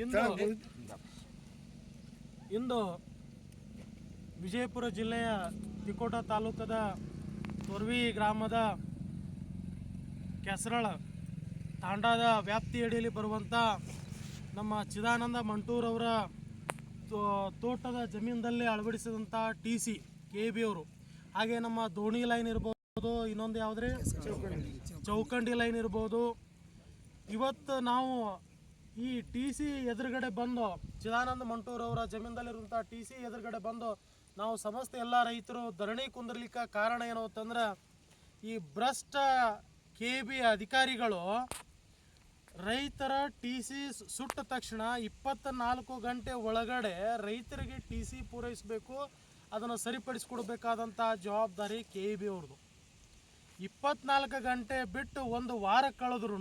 ಇಂದು ಇಂದು ವಿಜಯಪುರ ಜಿಲ್ಲೆಯ ತಿಕೋಟ ತಾಲೂಕದ ತೊರ್ವಿ ಗ್ರಾಮದ ಕೆಸರಳ ತಾಂಡಾದ ವ್ಯಾಪ್ತಿಯಡಿಯಲ್ಲಿ ಬರುವಂಥ ನಮ್ಮ ಚಿದಾನಂದ ಮಂಟೂರವರ ತೋ- ತೋಟದ ಜಮೀನದಲ್ಲಿ ಅಳವಡಿಸಿದಂಥ ಟಿ ಸಿ ಕೆ ಬಿ ಅವರು. ಹಾಗೆ ನಮ್ಮ ದೋಣಿ ಲೈನ್ ಇರ್ಬೋದು ಇನ್ನೊಂದು ಯಾವುದ್ರಿ? ಚೌಕಂಡಿ ಲೈನ್ ಇರ್ಬೋದು. ಇವತ್ತು ನಾವು ಈ ಟಿ ಸಿ ಎದುರುಗಡೆ ಬಂದು ಚಿದಾನಂದ ಮಂಟೂರ್ ಅವರ ಜಮೀನದಲ್ಲಿರುವಂಥ ಟಿ ಸಿ ಎದುರುಗಡೆ ಬಂದು ನಾವು ಸಮಸ್ತ ಎಲ್ಲ ರೈತರು ಧರಣಿ ಕುಂದಿರ್ಲಿಕ್ಕೆ ಕಾರಣ ಏನು ಅಂತಂದ್ರೆ ಈ ಭ್ರಷ್ಟ ಕೆ ಬಿ ಅಧಿಕಾರಿಗಳು ರೈತರ ಟಿ ಸಿ ಸುಟ್ಟ ತಕ್ಷಣ ಇಪ್ಪತ್ತ ನಾಲ್ಕು ಗಂಟೆ ಒಳಗಡೆ ರೈತರಿಗೆ ಟಿ ಸಿ ಪೂರೈಸಬೇಕು, ಅದನ್ನು ಸರಿಪಡಿಸ್ಕೊಡ್ಬೇಕಾದಂಥ ಜವಾಬ್ದಾರಿ ಕೆ ಬಿ ಅವ್ರದ್ದು. ಇಪ್ಪತ್ನಾಲ್ಕು ಗಂಟೆ ಬಿಟ್ಟು ಒಂದು ವಾರ ಕಳೆದ್ರೂ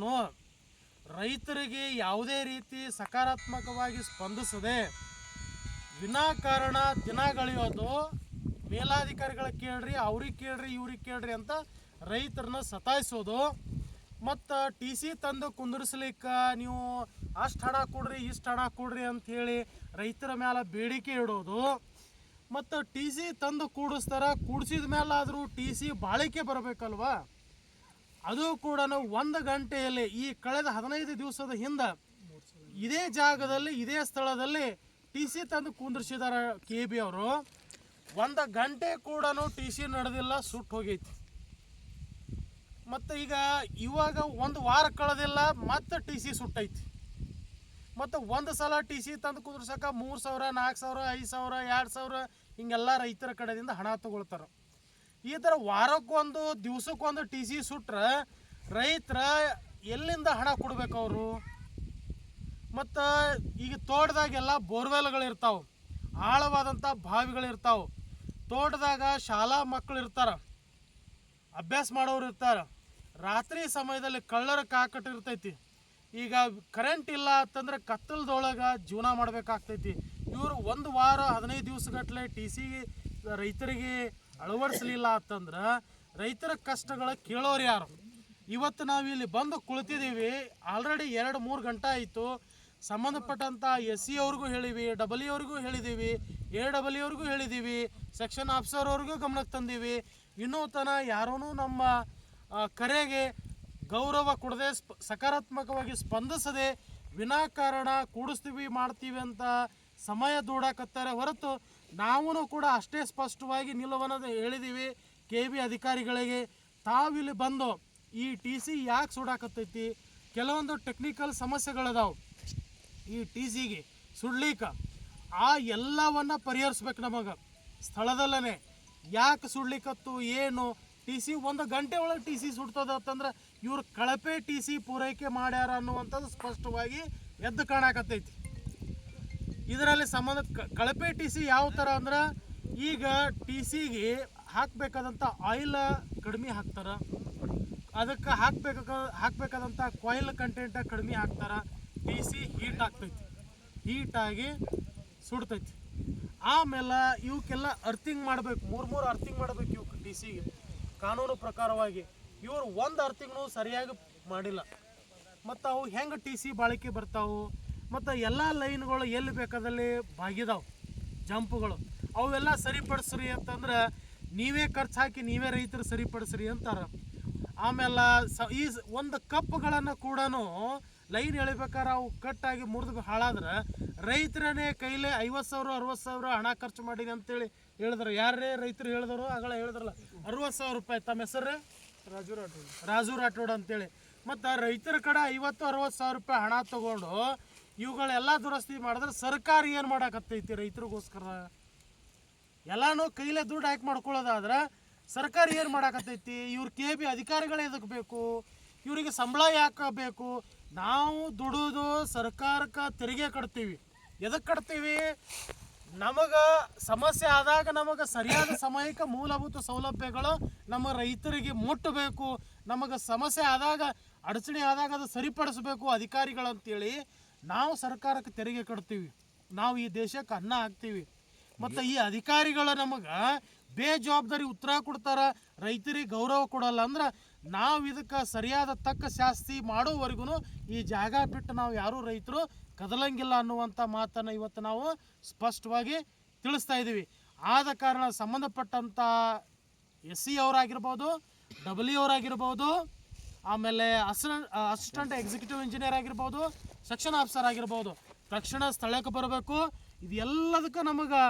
ರೈತರಿಗೆ ಯಾವುದೇ ರೀತಿ ಸಕಾರಾತ್ಮಕವಾಗಿ ಸ್ಪಂದಿಸದೆ ವಿನಾಕಾರಣ ದಿನಗಳೆಯೋದು ಮೇಲಾಧಿಕಾರಿಗಳ ಕೇಳ್ರಿ, ಅವ್ರಿಗೆ ಕೇಳ್ರಿ, ಇವ್ರಿಗೆ ಕೇಳ್ರಿ ಅಂತ ರೈತರನ್ನ ಸತಾಯಿಸೋದು. ಮತ್ತು ಟಿ ಸಿ ತಂದು ಕುಂದಿರ್ಸ್ಲಿಕ್ಕೆ ನೀವು ಅಷ್ಟು ಹಣ ಕೊಡ್ರಿ, ಇಷ್ಟು ಹಣ ಕೊಡ್ರಿ ಹೇಳಿ ರೈತರ ಮೇಲೆ ಬೇಡಿಕೆ ಇಡೋದು. ಮತ್ತು ಟಿ ಸಿ ತಂದು ಕೂಡಿಸ್ತಾರೆ, ಕೂಡಿಸಿದ ಮೇಲಾದರೂ ಟಿ ಸಿ ಬಾಳಿಕೆ ಬರಬೇಕಲ್ವಾ? ಅದು ಕೂಡ ಒಂದು ಗಂಟೆಯಲ್ಲಿ ಈ ಕಳೆದ ಹದಿನೈದು ದಿವಸದ ಹಿಂದೆ ಇದೇ ಜಾಗದಲ್ಲಿ, ಇದೇ ಸ್ಥಳದಲ್ಲಿ ಟಿ ಸಿ ತಂದು ಕುಂದಿರ್ಸಿದಾರ ಕೆ ಬಿ ಅವರು. ಒಂದು ಗಂಟೆ ಕೂಡ ಟಿ ಸಿ ನಡೆದಿಲ್ಲ, ಸುಟ್ಟು ಹೋಗೈತಿ. ಮತ್ತು ಈಗ ಇವಾಗ ಒಂದು ವಾರ ಕಳೆದಿಲ್ಲ, ಮತ್ತೆ ಟಿ ಸಿ ಸುಟ್ಟೈತಿ. ಮತ್ತು ಒಂದು ಸಲ ಟಿ ಸಿ ತಂದು ಕುಂದ್ರಸಕ ಮೂರು ಸಾವಿರ, ನಾಲ್ಕು ಸಾವಿರ, ಐದು ಸಾವಿರ, ಎರಡು ಸಾವಿರ ಹಿಂಗೆಲ್ಲ ರೈತರ ಕಡೆಯಿಂದ ಹಣ ತಗೊಳ್ತಾರೆ. ಈ ಥರ ವಾರಕ್ಕೊಂದು, ದಿವಸಕ್ಕೊಂದು ಟಿ ಸಿ ಸುಟ್ರೆ ರೈತರ ಎಲ್ಲಿಂದ ಹಣ ಕೊಡ್ಬೇಕು ಅವರು? ಮತ್ತು ಈಗ ತೋಟದಾಗೆಲ್ಲ ಬೋರ್ವೆಲ್ಗಳಿರ್ತಾವೆ ಆಳವಾದಂಥ ಬಾವಿಗಳಿರ್ತಾವೆ ತೋಟದಾಗ ಶಾಲಾ ಮಕ್ಕಳು ಇರ್ತಾರೆ, ಅಭ್ಯಾಸ ಮಾಡೋರು ಇರ್ತಾರೆ, ರಾತ್ರಿ ಸಮಯದಲ್ಲಿ ಕಳ್ಳರ ಕಾಕಟ್ಟು ಇರ್ತೈತಿ, ಈಗ ಕರೆಂಟ್ ಇಲ್ಲ ಅಂತಂದ್ರೆ ಕತ್ತಲದೊಳಗೆ ಜೀವನ ಮಾಡ್ಬೇಕಾಗ್ತೈತಿ, ಇವರು ಒಂದು ವಾರ ಹದಿನೈದು ದಿವಸಗಟ್ಟಲೆ ಟಿ ಸಿ ರೈತರಿಗೆ ಅಳವಡಿಸಲಿಲ್ಲ ಅಂತಂದ್ರೆ ರೈತರ ಕಷ್ಟಗಳ ಕೇಳೋರು ಯಾರು? ಇವತ್ತು ನಾವು ಇಲ್ಲಿ ಬಂದು ಕುಳಿತಿದ್ದೀವಿ ಆಲ್ರೆಡಿ ಎರಡು ಮೂರು ಗಂಟೆ ಆಯಿತು. ಸಂಬಂಧಪಟ್ಟಂಥ ಎಸ್ ಸಿ ಅವ್ರಿಗೂ ಹೇಳಿವಿ ಡಬಲ್ ಇ ಅವ್ರಿಗೂ ಹೇಳಿದ್ದೀವಿ ಎ ಡಬಲ್ ಅವ್ರಿಗೂ ಹೇಳಿದ್ದೀವಿ ಸೆಕ್ಷನ್ ಆಫೀಸರ್ ಅವ್ರಿಗೂ ಗಮನಕ್ಕೆ ತಂದೀವಿ ಇನ್ನೂ ತನ ಯಾರೂ ನಮ್ಮ ಕರೆಗೆ ಗೌರವ ಕೊಡದೆ ಸ್ಪ, ಸಕಾರಾತ್ಮಕವಾಗಿ ಸ್ಪಂದಿಸದೆ ವಿನಾಕಾರಣ ಕೂಡಿಸ್ತೀವಿ, ಮಾಡ್ತೀವಿ ಅಂತ ಸಮಯ ದೂಡಾಕತ್ತಾರೆ ಹೊರತು ನಾವೂ ಕೂಡ ಅಷ್ಟೇ ಸ್ಪಷ್ಟವಾಗಿ ನಿಲುವನ್ನು ಹೇಳಿದ್ದೀವಿ ಕೆ ಬಿ ಅಧಿಕಾರಿಗಳಿಗೆ ತಾವಿಲ್ಲಿ ಬಂದು ಈ ಟಿ ಸಿ ಯಾಕೆ ಸುಡಾಕತ್ತೈತಿ? ಕೆಲವೊಂದು ಟೆಕ್ನಿಕಲ್ ಸಮಸ್ಯೆಗಳದಾವು. ಈ ಟಿ ಸಿಗೆ ಸುಡ್ಲಿಕ್ಕೆ ಆ ಎಲ್ಲವನ್ನ ಪರಿಹರಿಸ್ಬೇಕು ನಮಗೆ. ಸ್ಥಳದಲ್ಲೇ ಯಾಕೆ ಸುಡ್ಲಿಕ್ಕತ್ತು ಏನು? ಟಿ ಸಿ ಒಂದು ಗಂಟೆ ಒಳಗೆ ಟಿ ಸಿ ಸುಡ್ತದ ಅಂತಂದ್ರೆ ಇವ್ರು ಕಳಪೆ ಟಿ ಸಿ ಪೂರೈಕೆ ಮಾಡ್ಯಾರ ಅನ್ನುವಂಥದ್ದು ಸ್ಪಷ್ಟವಾಗಿ ಎದ್ದು ಕಾಣಕತ್ತೈತಿ. ಇದರಲ್ಲಿ ಸಂಬಂಧ ಕಳಪೆ ಟಿ ಸಿ ಯಾವ ಥರ ಅಂದ್ರೆ ಈಗ ಟಿ ಸಿಗೆ ಹಾಕಬೇಕಾದಂಥ ಆಯಿಲ್ ಕಡಿಮೆ ಹಾಕ್ತಾರೆ. ಅದಕ್ಕೆ ಹಾಕ್ಬೇಕಾಗ ಹಾಕ್ಬೇಕಾದಂಥ ಕಾಯಿಲ್ ಕಂಟೆಂಟ ಕಡಿಮೆ ಹಾಕ್ತಾರೆ. ಟಿ ಸಿ ಹೀಟ್ ಆಗ್ತೈತಿ. ಹೀಟಾಗಿ ಸುಡ್ತೈತಿ. ಆಮೇಲೆ ಇವಕ್ಕೆಲ್ಲ ಅರ್ಥಿಂಗ್ ಮಾಡ್ಬೇಕು. ಮೂರು ಮೂರು ಅರ್ಥಿಂಗ್ ಮಾಡ್ಬೇಕು ಇವಕ್ಕೆ ಟಿ ಸಿಗೆ. ಕಾನೂನು ಪ್ರಕಾರವಾಗಿ. ಇವರು ಒಂದು ಅರ್ಥಿಂಗ್ನು ಸರಿಯಾಗಿ ಮಾಡಿಲ್ಲ. ಮತ್ತು ಅವು ಹೆಂಗೆ ಟಿ ಸಿ ಬಾಳಿಕೆ ಬರ್ತಾವು? ಮತ್ತು ಎಲ್ಲ ಲೈನ್ಗಳು ಎಲ್ಲಿ ಬೇಕಾದಲ್ಲಿ ಬಾಗಿದಾವೆ ಜಂಪ್ಗಳು. ಅವೆಲ್ಲ ಸರಿಪಡಿಸ್ರಿ ಅಂತಂದ್ರೆ ನೀವೇ ಖರ್ಚು ಹಾಕಿ ನೀವೇ ರೈತರು ಸರಿಪಡಿಸ್ರಿ ಅಂತಾರೆ. ಆಮೇಲೆ ಸ ಈ ಒಂದು ಕಪ್ಗಳನ್ನು ಕೂಡ ಲೈನ್ ಎಳಿಬೇಕಾದ್ರೆ ಅವು ಕಟ್ಟಾಗಿ ಮುರಿದು ಹಾಳಾದ್ರೆ ರೈತರನೇ ಕೈಲೇ ಐವತ್ತು ಸಾವಿರ ಅರವತ್ತು ಸಾವಿರ ಹಣ ಖರ್ಚು ಮಾಡೀನಿ ಅಂತೇಳಿ ಹೇಳಿದ್ರು. ಯಾರೇ ರೈತರು ಹೇಳಿದ್ರು? ಆಗಳ ಹೇಳಿದ್ರಲ್ಲ. ಅರವತ್ತು ಸಾವಿರ ರೂಪಾಯಿ. ತಮ್ಮ ಹೆಸರೇ ರಾಜು ರಾಠೋಡ್. ರಾಜು ರಾಠೋಡ್ ಅಂತೇಳಿ. ಮತ್ತು ರೈತರ ಕಡೆ ಐವತ್ತು ಅರವತ್ತು ಸಾವಿರ ರೂಪಾಯಿ ಹಣ ತಗೊಂಡು ಇವುಗಳೆಲ್ಲ ದುರಸ್ತಿ ಮಾಡಿದ್ರೆ ಸರ್ಕಾರ ಏನು ಮಾಡಾಕತ್ತೈತಿ ರೈತರಿಗೋಸ್ಕರ? ಎಲ್ಲಾನು ಕೈಲೇ ದುಡ್ಡು ಹಾಕಿ ಮಾಡ್ಕೊಳ್ಳೋದಾದ್ರೆ ಸರ್ಕಾರ ಏನು ಮಾಡಾಕತ್ತೈತಿ? ಇವ್ರ ಕೆ ಬಿ ಅಧಿಕಾರಿಗಳೇ ಎದಕ್ಕೆ ಬೇಕು? ಇವರಿಗೆ ಸಂಬಳ ಯಾಕೆ ಬೇಕು? ನಾವು ದುಡಿದು ಸರ್ಕಾರಕ್ಕೆ ತೆರಿಗೆ ಕಟ್ತೀವಿ. ಎದಕ್ಕೆ ಕಟ್ತೀವಿ? ನಮಗೆ ಸಮಸ್ಯೆ ಆದಾಗ ನಮಗೆ ಸರಿಯಾದ ಸಮಯಕ್ಕೆ ಮೂಲಭೂತ ಸೌಲಭ್ಯಗಳು ನಮ್ಮ ರೈತರಿಗೆ ಮುಟ್ಟಬೇಕು. ನಮಗೆ ಸಮಸ್ಯೆ ಆದಾಗ, ಅಡಚಣೆ ಆದಾಗ ಅದು ಸರಿಪಡಿಸಬೇಕು ಅಧಿಕಾರಿಗಳಂತೇಳಿ ನಾವು ಸರ್ಕಾರಕ್ಕೆ ತೆರಿಗೆ ಕಟ್ತೀವಿ. ನಾವು ಈ ದೇಶಕ್ಕೆ ಅನ್ನ ಹಾಕ್ತೀವಿ. ಮತ್ತು ಈ ಅಧಿಕಾರಿಗಳು ನಮಗೆ ಬೇಜವಾಬ್ದಾರಿ ಉತ್ತರ ಕೊಡ್ತಾರ, ರೈತರಿಗೆ ಗೌರವ ಕೊಡಲ್ಲ ಅಂದ್ರೆ ನಾವು ಇದಕ್ಕೆ ಸರಿಯಾದ ತಕ್ಕ ಶಾಸ್ತಿ ಮಾಡೋವರೆಗೂ ಈ ಜಾಗ ಬಿಟ್ಟು ನಾವು ಯಾರೂ ರೈತರು ಕದಲಂಗಿಲ್ಲ ಅನ್ನುವಂಥ ಮಾತನ್ನು ಇವತ್ತು ನಾವು ಸ್ಪಷ್ಟವಾಗಿ ತಿಳಿಸ್ತಾ ಇದ್ದೀವಿ. ಆದ ಕಾರಣ ಸಂಬಂಧಪಟ್ಟಂಥ ಎಸ್ ಸಿ ಅವರಾಗಿರ್ಬೋದು, ಡಬ್ಲ್ಯೂ ಅವರಾಗಿರ್ಬೋದು, ಆಮೇಲೆ ಅಸಿಸ್ಟೆಂಟ್ ಅಸಿಸ್ಟೆಂಟ್ ಎಕ್ಸಿಕ್ಯೂಟಿವ್ ಇಂಜಿನಿಯರ್ ಆಗಿರ್ಬೋದು ಸೆಕ್ಷನ್ ಆಫೀಸರ್ ಆಗಿರ್ಬೋದು. ತಕ್ಷಣ ಸ್ಥಳಕ್ಕೆ ಬರಬೇಕು. ಇದೆಲ್ಲದಕ್ಕೆ ನಮಗೆ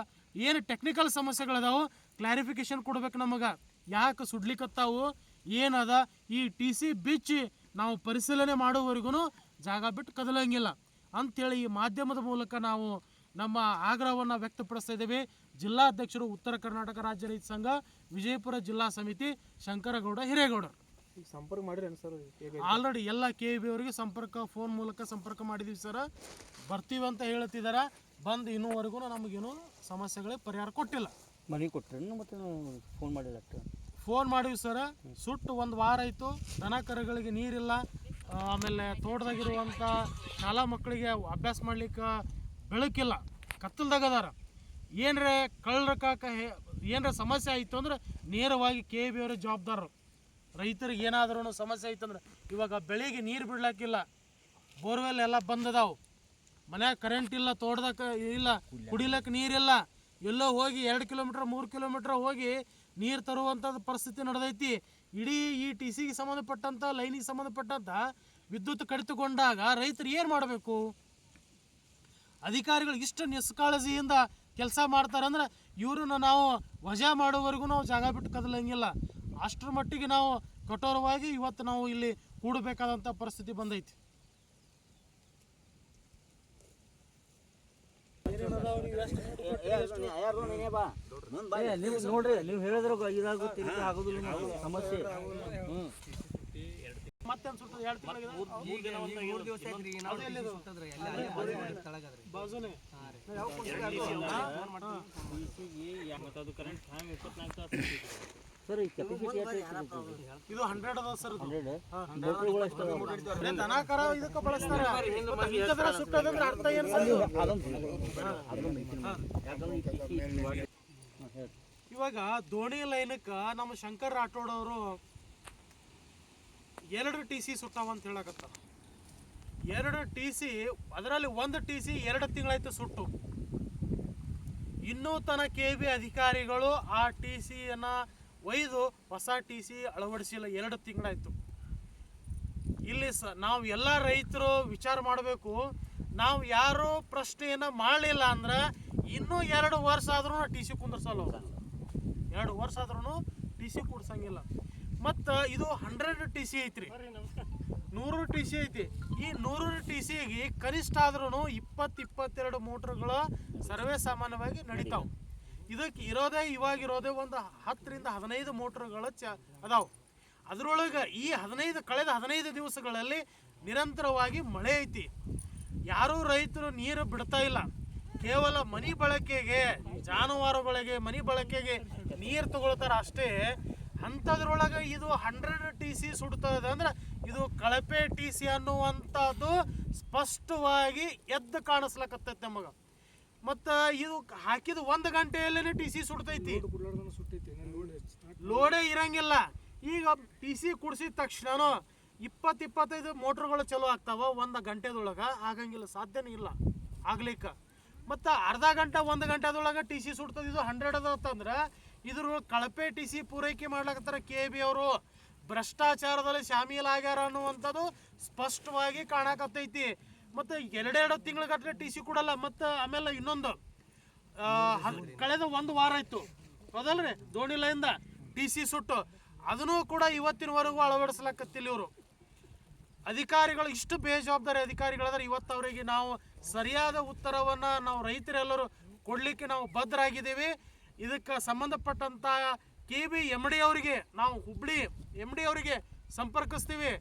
ಏನು ಟೆಕ್ನಿಕಲ್ ಸಮಸ್ಯೆಗಳಿದಾವೆ ಕ್ಲಾರಿಫಿಕೇಶನ್ ಕೊಡ್ಬೇಕು ನಮಗೆ. ಯಾಕೆ ಸುಡ್ಲಿಕ್ಕತ್ತಾವು ಏನದ? ಈ ಟಿ ಸಿ ಬಿಚ್ಚಿ ನಾವು ಪರಿಶೀಲನೆ ಮಾಡೋವರೆಗೂ ಜಾಗ ಬಿಟ್ಟು ಕದಲಂಗಿಲ್ಲ. ಅಂಥೇಳಿ ಈ ಮಾಧ್ಯಮದ ಮೂಲಕ ನಾವು ನಮ್ಮ ಆಗ್ರಹವನ್ನು ವ್ಯಕ್ತಪಡಿಸ್ತಾ ಇದ್ದೇವೆ. ಜಿಲ್ಲಾಧ್ಯಕ್ಷರು ಉತ್ತರ ಕರ್ನಾಟಕ ರಾಜ್ಯ ರೈತ ಸಂಘ, ವಿಜಯಪುರ ಜಿಲ್ಲಾ ಸಮಿತಿ, ಶಂಕರಗೌಡ ಹಿರೇಗೌಡರು ಈಗ ಸಂಪರ್ಕ ಮಾಡಿರೇನು ಸರ್ ಹೇಗೆ ಆಲ್ರೆಡಿ ಎಲ್ಲ ಕೆ ಬಿ ಅವರಿಗೆ ಸಂಪರ್ಕ ಫೋನ್ ಮೂಲಕ ಸಂಪರ್ಕ ಮಾಡಿದೀವಿ ಸರ್. ಬರ್ತೀವಿ ಅಂತ ಹೇಳ್ತಿದ್ದಾರೆ ಬಂದು ಇನ್ನೂವರೆಗೂ ನಮಗೇನು ಸಮಸ್ಯೆಗಳಿಗೆ ಪರಿಹಾರ ಕೊಟ್ಟಿಲ್ಲ. ಮನೆ ಕೊಟ್ಟರೆ ಮತ್ತೆ ಫೋನ್ ಮಾಡಿಲ್ಲ ಫೋನ್ ಮಾಡಿವಿ ಸರ್. ಸುಟ್ಟು ಒಂದು ವಾರ ಆಯಿತು. ದನ ಕರುಗಳಿಗೆ ನೀರಿಲ್ಲ. ಆಮೇಲೆ ತೋಟದಾಗಿರುವಂಥ ಶಾಲಾ ಮಕ್ಕಳಿಗೆ ಅಭ್ಯಾಸ ಮಾಡ್ಲಿಕ್ಕೆ ಬೆಳಕಿಲ್ಲ. ಕತ್ತಲ್ದಾಗ ಅದಾರ ಏನರೇ ಕಳ್ಳರಕಾಕ ಏನರ ಸಮಸ್ಯೆ ಆಯಿತು ಅಂದ್ರೆ ನೇರವಾಗಿ ಕೆ ಬಿ ಅವರೇ ಜವಾಬ್ದಾರರು. ರೈತರಿಗೆ ಏನಾದ್ರೂ ಸಮಸ್ಯೆ ಐತಂದ್ರೆ ಇವಾಗ ಬೆಳಿಗ್ಗೆ ನೀರು ಬಿಡ್ಲಾಕಿಲ್ಲ, ಬೋರ್ವೆಲ್ ಎಲ್ಲ ಬಂದದಾವು. ಮನ್ಯಾಗ ಕರೆಂಟ್ ಇಲ್ಲ, ತೋಟದಾಗ ಇಲ್ಲ ಕುಡಿಲಕ್ಕೆ ನೀರಿಲ್ಲ ಎಲ್ಲೋ ಹೋಗಿ ಎರಡು ಕಿಲೋಮೀಟ್ರ್ ಮೂರು ಕಿಲೋಮೀಟ್ರ್ ಹೋಗಿ ನೀರು ತರುವಂಥದ್ದು ಪರಿಸ್ಥಿತಿ ನಡೆದೈತಿ. ಇಡೀ ಈ ಟಿ ಸಿಗೆ ಸಂಬಂಧಪಟ್ಟಂಥ ಲೈನಿಗೆ ಸಂಬಂಧಪಟ್ಟಂಥ ವಿದ್ಯುತ್ ಕಡಿತಗೊಂಡಾಗ ರೈತರು ಏನು ಮಾಡಬೇಕು? ಅಧಿಕಾರಿಗಳು ಇಷ್ಟು ನಿಷ್ಕಾಳಜಿಯಿಂದ ಕೆಲಸ ಮಾಡ್ತಾರಂದ್ರೆ ಇವ್ರನ್ನ ನಾವು ವಜಾ ಮಾಡೋವರೆಗೂ ನಾವು ಜಾಗ ಬಿಟ್ಟು ಕದಲಂಗಿಲ್ಲ. ಅಷ್ಟರ ಮಟ್ಟಿಗೆ ನಾವು ಕಠೋರವಾಗಿ ಇವತ್ತು ನಾವು ಇಲ್ಲಿ ಕೂಡಬೇಕಾದಂಥ ಪರಿಸ್ಥಿತಿ ಬಂದೈತಿ. ನೀವು ನೋಡ್ರಿ ನೀವು ಹೇಳಿದ್ರೆ ಇದಾಗುತ್ತೆ ಆಗೋದಿಲ್ಲ ಮತ್ತೆ ಸಮಸ್ಯೆ. ಮತ್ತೆ ಅನ್ಸುತ್ತೆ ಎರಡು ಬಾಜುನೇ ಸರ್ ಈ ಕೆಪಾಸಿಟಿ ಎಷ್ಟು ಇದು? ಹಂಡ್ರೆಡ್ ಅದ ಸರ್ ಇದು. ಹಂಡ್ರೆಡ್? ಮೋಟ್ರ್ಗಳು? ಬರೀ ದನ ಕರ ಇದಕ್ಕೆ ಬಳಸ್ತಾರ. ಇಂಥದ್ರ ಸುಟ್ಟದಂದ್ರೆ ಅರ್ಥ ಏನು ಸರ್ ಅದೊಂದು. ಇವಾಗ ದೋಣಿ ಲೈನಕ್ಕೆ ನಮ್ಮ ಶಂಕರ್ ರಾಠೋಡ್ ಅವರು ಎರಡು ಟಿ ಸಿ ಸುಟ್ಟಾವ ಅಂತ ಹೇಳಕತ್ತಾರ. ಎರಡು ಟಿ ಸಿ ಅದರಲ್ಲಿ ಒಂದು ಟಿ ಸಿ ಎರಡು ತಿಂಗಳಾಯ್ತು ಸುಟ್ಟು. ಇನ್ನೂ ತನ ಕೆ ಬಿ ಅಧಿಕಾರಿಗಳು ಆ ಟಿ ಸಿಯನ್ನು ಒಯ್ದು ಹೊಸ ಟಿ ಸಿ ಅಳವಡಿಸಿಲ್ಲ ಎರಡು ತಿಂಗಳಾಯಿತು. ಇಲ್ಲಿ ಸ ನಾವು ಎಲ್ಲ ರೈತರು ವಿಚಾರ ಮಾಡಬೇಕು ನಾವು ಯಾರು ಪ್ರಶ್ನೆಯನ್ನು ಮಾಡಲಿಲ್ಲ ಅಂದ್ರೆ ಇನ್ನೂ ಎರಡು ವರ್ಷ ಆದ್ರೂ ಟಿ ಸಿ ಕುಂದರ್ಸಲ್ಲ. ಎರಡು ವರ್ಷ ಆದ್ರೂ ಟಿ ಸಿ ಕೊಡ್ಸಂಗಿಲ್ಲ. ಮತ್ತು ಇದು ಹಂಡ್ರೆಡ್ ಟಿ ಸಿ ಐತ್ರಿ. ನೂರು ಟಿ ಸಿ ಐತಿ. ಈ ನೂರು ಟಿ ಸಿಗೆ ಕನಿಷ್ಠ ಆದ್ರೂ ಇಪ್ಪತ್ತು ಇಪ್ಪತ್ತೆರಡು ಮೋಟ್ರ್ಗಳು ಸರ್ವೇ ಸಾಮಾನ್ಯವಾಗಿ ನಡೀತಾವೆ. ಇದಕ್ಕೆ ಇರೋದೇ ಇವಾಗ ಇರೋದೇ ಒಂದು ಹತ್ತರಿಂದ ಹದಿನೈದು ಮೋಟ್ರ್ಗಳ ಚ ಅದಾವೆ. ಅದರೊಳಗೆ ಈ ಹದಿನೈದು, ಕಳೆದ ಹದಿನೈದು ದಿವಸಗಳಲ್ಲಿ ನಿರಂತರವಾಗಿ ಮಳೆ ಐತಿ. ಯಾರೂ ರೈತರು ನೀರು ಬಿಡ್ತಾ ಇಲ್ಲ. ಕೇವಲ ಮನಿ ಬಳಕೆಗೆ ಜಾನುವಾರುಗಳಿಗೆ ಮನಿ ಬಳಕೆಗೆ ನೀರು ತಗೊಳ್ತಾರ ಅಷ್ಟೇ. ಅಂಥದ್ರೊಳಗೆ ಇದು ಹಂಡ್ರೆಡ್ ಟಿ ಸಿ ಸುಡ್ತದೆ ಅಂದ್ರೆ ಇದು ಕಳಪೆ ಟಿ ಸಿ ಅನ್ನುವಂಥದ್ದು ಸ್ಪಷ್ಟವಾಗಿ ಎದ್ದು ಕಾಣಿಸ್ಲಕತ್ತೈತೆ ನಮಗೆ. ಮತ್ತು ಇದು ಹಾಕಿದ ಒಂದು ಗಂಟೆಯಲ್ಲೇ ಟಿ ಸಿ ಸುಡ್ತೈತಿ. ಲೋಡೇ ಇರಂಗಿಲ್ಲ. ಈಗ ಟಿ ಸಿ ಕುಡಿಸಿದ ತಕ್ಷಣ ಇಪ್ಪತ್ತು ಇಪ್ಪತ್ತೈದು ಮೋಟ್ರ್ಗಳು ಚಲೋ ಆಗ್ತಾವ ಒಂದು ಗಂಟೆದೊಳಗೆ ಆಗಂಗಿಲ್ಲ ಸಾಧ್ಯನೇ ಇಲ್ಲ ಆಗ್ಲಿಕ್ಕೆ. ಮತ್ತು ಅರ್ಧ ಗಂಟೆ ಒಂದು ಗಂಟೆದೊಳಗೆ ಟಿ ಸಿ ಸುಡ್ತದೆ ಇದು ಹಂಡ್ರೆಡ್ ಅದಂದ್ರೆ ಇದ್ರ ಕಳಪೆ ಟಿ ಸಿ ಪೂರೈಕೆ ಮಾಡ್ಲಕತ್ತಾರ ಕೆ ಬಿ ಅವರು. ಭ್ರಷ್ಟಾಚಾರದಲ್ಲಿ ಶಾಮೀಲಾಗ್ಯಾರ ಅನ್ನುವಂಥದ್ದು ಸ್ಪಷ್ಟವಾಗಿ ಕಾಣಕತ್ತೈತಿ. ಮತ್ತು ಎರಡೆರಡು ತಿಂಗಳ ಗಟ್ಟಲೆ ಟಿ ಸಿ ಕೊಡಲ್ಲ, ಮತ್ತು ಆಮೇಲೆ ಇನ್ನೊಂದು. ಕಳೆದ ಒಂದು ವಾರ ಆಯ್ತು. ಹೌದಲ್ರಿ? ದೋಣಿ ಲೈನ್ದ ಟಿ ಸಿ ಸುಟ್ಟು. ಅದನ್ನು ಕೂಡ ಇವತ್ತಿನವರೆಗೂ ಅಳವಡಿಸ್ಲಕ್ಕತ್ತಿಲ್ಲ ಇವರು. ಅಧಿಕಾರಿಗಳು ಇಷ್ಟು ಬೇಜವಾಬ್ದಾರಿ ಅಧಿಕಾರಿಗಳಾದ್ರೆ, ಇವತ್ತು ಅವರಿಗೆ ನಾವು ಸರಿಯಾದ ಉತ್ತರವನ್ನು ನಾವು ರೈತರೆಲ್ಲರೂ ಕೊಡಲಿಕ್ಕೆ ನಾವು ಬದ್ಧರಾಗಿದ್ದೀವಿ ಇದಕ್ಕೆ ಸಂಬಂಧಪಟ್ಟಂಥ ಕೆ ಬಿ ಎಂ ಡಿ ಅವರಿಗೆ ನಾವು ಹುಬ್ಳಿ ಎಂ ಡಿ ಅವರಿಗೆ ಸಂಪರ್ಕಿಸ್ತೀವಿ.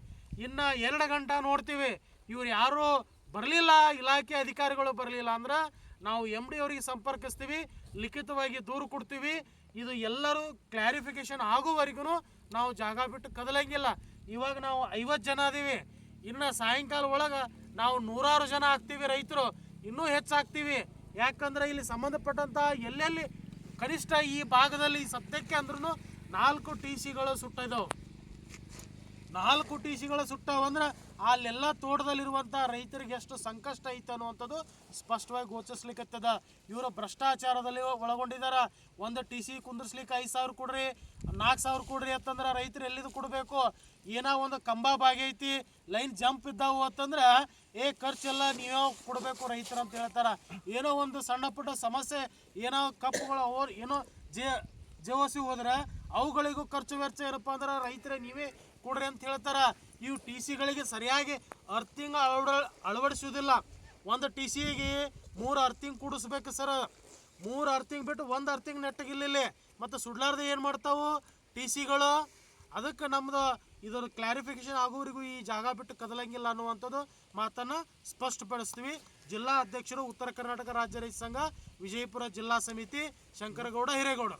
ಇನ್ನು ಎರಡು ಗಂಟೆ ನೋಡ್ತೀವಿ. ಇವ್ರು ಯಾರೂ ಬರಲಿಲ್ಲ, ಇಲಾಖೆ ಅಧಿಕಾರಿಗಳು ಬರಲಿಲ್ಲ ಅಂದ್ರೆ ನಾವು ಎಂ ಡಿ ಅವರಿಗೆ ಸಂಪರ್ಕಿಸ್ತೀವಿ, ಲಿಖಿತವಾಗಿ ದೂರು ಕೊಡ್ತೀವಿ. ಇದು ಎಲ್ಲರೂ ಕ್ಲಾರಿಫಿಕೇಶನ್ ಆಗುವವರೆಗೂ ನಾವು ಜಾಗ ಬಿಟ್ಟು ಕದಲಂಗಿಲ್ಲ. ಇವಾಗ ನಾವು ಐವತ್ತು ಜನ ಅದೀವಿ ಇನ್ನು ಸಾಯಂಕಾಲ ಒಳಗೆ ನಾವು ನೂರಾರು ಜನ ಆಗ್ತೀವಿ ರೈತರು. ಇನ್ನೂ ಹೆಚ್ಚಾಗ್ತೀವಿ. ಯಾಕಂದ್ರೆ ಇಲ್ಲಿ ಸಂಬಂಧಪಟ್ಟಂಥ ಎಲ್ಲೆಲ್ಲಿ ಕನಿಷ್ಠ ಈ ಭಾಗದಲ್ಲಿ ಸತ್ಯಕ್ಕೆ ಅಂದ್ರೂ ನಾಲ್ಕು ಟಿ ಸಿಗಳು ಸುಟ್ಟಿದ್ದಾವೆ ನಾಲ್ಕು ಟಿ ಸಿಗಳು ಸುಟ್ಟಾವಂದ್ರೆ ಅಲ್ಲೆಲ್ಲ ತೋಟದಲ್ಲಿರುವಂಥ ರೈತರಿಗೆ ಎಷ್ಟು ಸಂಕಷ್ಟ ಐತೆ ಅನ್ನುವಂಥದ್ದು ಸ್ಪಷ್ಟವಾಗಿ ಗೋಚರಿಸ್ಲಿಕ್ಕತ್ತದ. ಇವರು ಭ್ರಷ್ಟಾಚಾರದಲ್ಲಿ ಒಳಗೊಂಡಿದ್ದಾರೆ. ಒಂದು ಟಿ ಸಿ ಕುಂದಿರ್ಸ್ಲಿಕ್ಕೆ ಐದು ಸಾವಿರ ಕೊಡ್ರಿ, ನಾಲ್ಕು ಸಾವಿರ ಕೊಡ್ರಿ ಅಂತಂದ್ರೆ ರೈತರು ಎಲ್ಲಿದು ಕೊಡಬೇಕು? ಏನೋ ಒಂದು ಕಂಬ ಬಾಗೈತಿ ಲೈನ್ ಜಂಪ್ ಇದ್ದಾವು ಅಂತಂದ್ರೆ, ಏ, ಖರ್ಚೆಲ್ಲ ನೀವೇ ಕೊಡಬೇಕು ರೈತರು ಅಂತ ಹೇಳ್ತಾರೆ. ಏನೋ ಒಂದು ಸಣ್ಣ ಪುಟ್ಟ ಸಮಸ್ಯೆ, ಏನೋ ಕಪ್ಪುಗಳ ಏನೋ ಜೆ ಜೋಸಿ ಹೋದ್ರೆ ಅವುಗಳಿಗೂ ಖರ್ಚು ವೆಚ್ಚ ಏನಪ್ಪ ಅಂದ್ರೆ ರೈತರೇ ನೀವೇ ಕೊಡ್ರಿ ಅಂತ ಹೇಳ್ತಾರ. ಇವು ಟಿ ಸಿಗಳಿಗೆ ಸರಿಯಾಗಿ ಅರ್ಥಿಂಗ್ ಅಳವಡ ಅಳವಡಿಸೋದಿಲ್ಲ ಒಂದು ಟಿ ಸಿಗೆ ಮೂರು ಅರ್ಥಿಂಗ್ ಕೂಡಿಸ್ಬೇಕು ಸರ್. ಮೂರು ಅರ್ಥಿಂಗ್ ಬಿಟ್ಟು ಒಂದು ಅರ್ಥಿಂಗ್ ನೆಟ್ಟಗಿಲ್ಲ ಮತ್ತು ಸುಡ್ಲಾರ್ದೆ ಏನು ಮಾಡ್ತಾವು? ಟಿ ಸಿಗಳು. ಅದಕ್ಕೆ ನಮ್ದು ಇದರ ಕ್ಲಾರಿಫಿಕೇಶನ್ ಆಗೋವರೆಗೂ ಈ ಜಾಗ ಬಿಟ್ಟು ಕದಲಂಗಿಲ್ಲ ಅನ್ನುವಂಥದ್ದು ಮಾತನ್ನು ಸ್ಪಷ್ಟಪಡಿಸ್ತೀವಿ. ಜಿಲ್ಲಾ ಅಧ್ಯಕ್ಷರು ಉತ್ತರ ಕರ್ನಾಟಕ ರಾಜ್ಯ ರೈತ ಸಂಘ, ವಿಜಯಪುರ ಜಿಲ್ಲಾ ಸಮಿತಿ, ಶಂಕರಗೌಡ, ಹಿರೇಗೌಡ.